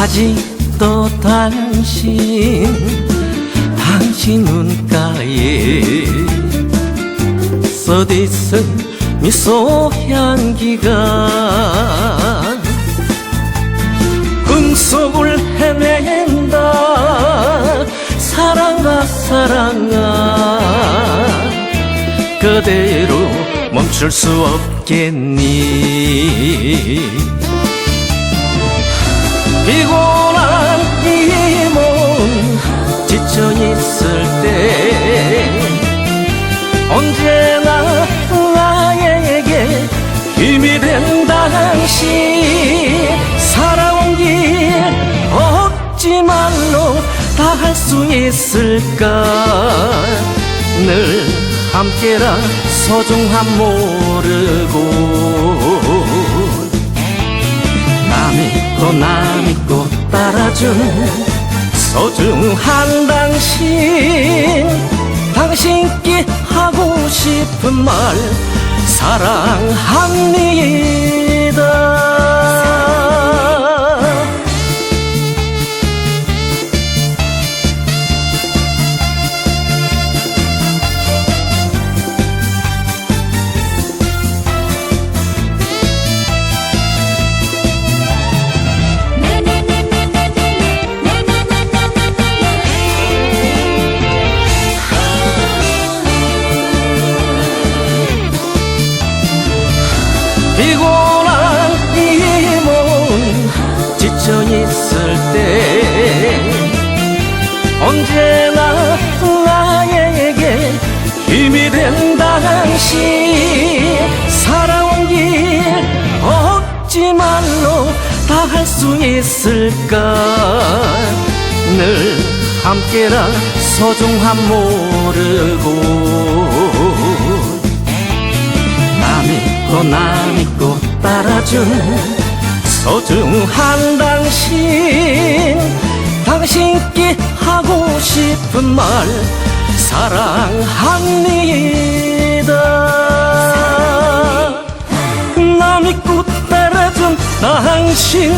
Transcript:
아직도 당신 당신 눈가에 서디슨 미소 향기가 꿈속을 헤맨다. 사랑아 사랑아 그대로 멈출 수 없겠니 피곤한 이 몸 지쳐 있을 때 언제나 나에게 힘이 된 당신 살아온 길 없지 말로 다 할 수 있을까? 늘 함께라 소중함 모르고 나 믿고 나 믿고 따라준 소중한 당신. 당신께 하고 싶은 말 사랑합니다 피곤한 이 몸 지쳐 있을 때 언제나 나에게 힘이 된 당신 살아온 길 없지 말로 다 할 수 있을까? 늘 함께라 소중함 모르고 믿고 나 믿고 따라준 소중한 당신. 당신께 하고 싶은 말 사랑합니다. 나 믿고 따라준 당신